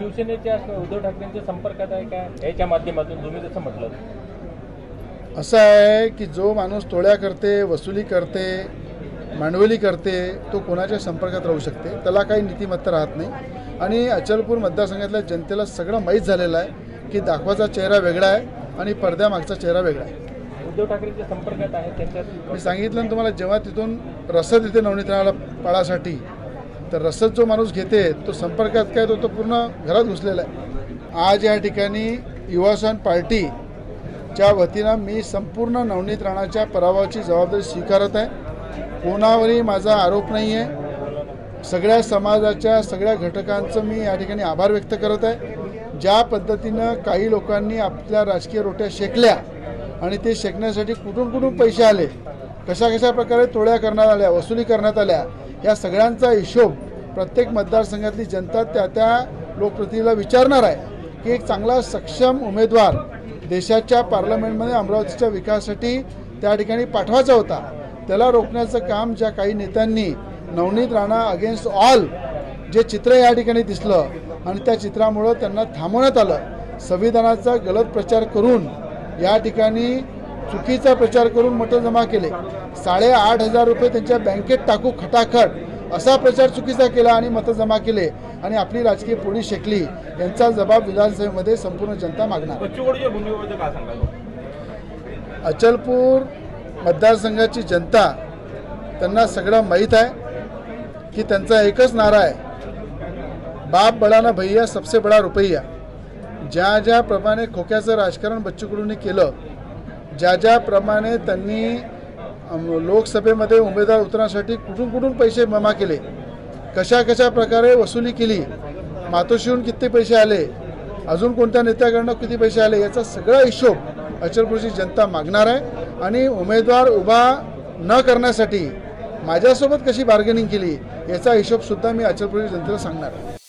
शिवसेनेच्या उद्धव ठाकरेंच्या संपर्कात आहे का? याच्या माध्यमातून तुम्ही जसं म्हटलं. असं आहे की जो माणूस टोळ्या करते वसुली करते मांडवली करते तो कोणाच्या संपर्कात राहू शकते? त्याला काही नीतिमत्ता राहत नाही. आणि अचलपूर मतदारसंघातल्या जनतेला सगळं माहीत झालेलं आहे की दाखवाचा चेहरा वेगळा आहे आणि पडद्यामागचा चेहरा वेगळा आहे. उद्धव ठाकरेंच्या संपर्कात आहे त्यांच्यात? मी सांगितलं तुम्हाला जेव्हा तिथून रसद येते नवनीतनाला पाळासाठी तर रसद जो माणूस घेते तो संपर्कात काय तो तो पूर्ण घरात घुसलेला आहे. आज या ठिकाणी युवासन पार्टीच्या वतीनं मी संपूर्ण नवनीत राणाच्या पराभवाची जबाबदारी स्वीकारत आहे. कोणावरही माझा आरोप नाही आहे सगळ्या समाजाच्या सगळ्या घटकांचं मी या ठिकाणी आभार व्यक्त करत आहे. ज्या पद्धतीनं काही लोकांनी आपल्या राजकीय रोट्या शेकल्या आणि ते शेकण्यासाठी कुठून कुठून पैसे आले कशा कशा प्रकारे तोड्या करण्यात आल्या वसुली करण्यात आल्या या सगळ्यांचा हिशोब प्रत्येक मतदारसंघातली जनता त्या त्या लोकप्रतिनिधीला विचारणार आहे की एक चांगला सक्षम उमेदवार देशाच्या पार्लमेंटमध्ये अमरावतीच्या विकासासाठी त्या ठिकाणी पाठवायचा होता. त्याला रोखण्याचं काम ज्या काही नेत्यांनी नवनीत राणा अगेन्स्ट ऑल जे चित्र या ठिकाणी दिसलं आणि त्या चित्रामुळं त्यांना थांबवण्यात आलं. संविधानाचा गलत प्रचार करून या ठिकाणी चुकीचा प्रचार करून मतं जमा केले. साडेआठ हजार रुपये त्यांच्या बँकेत टाकू खटाखट. असा प्रचार चुकीचा केला आणि मतं जमा केले आणि आपली राजकीय पोळी शेकली. यांचा जबाब विधानसभेमध्ये संपूर्ण जनता मागणार. अचलपूर मतदारसंघाची जनता त्यांना सगळं माहीत आहे की त्यांचा एकच नारा आहे. बाप बडाना भैया सबसे बडा रुपैया. ज्या ज्याप्रमाणे खोक्याचं राजकारण बच्चू कडूंनी केलं ज्या ज्याप्रमाणे त्यांनी लोकसभेमध्ये उमेदवार उतरण्यासाठी कुठून कुठून पैसे जमा केले? कशा कशा प्रकारे वसुली केली? मातोश्रीहून किती पैसे आले? अजून कोणत्या नेत्याकडनं किती पैसे आले? याचा सगळा हिशोब अचलपूरची जनता मागणार आहे. आणि उमेदवार उभा न करण्यासाठी माझ्यासोबत कशी बार्गेनिंग केली? याचा हिशोबसुद्धा मी अचलपूरच्या जनतेला सांगणार आहे.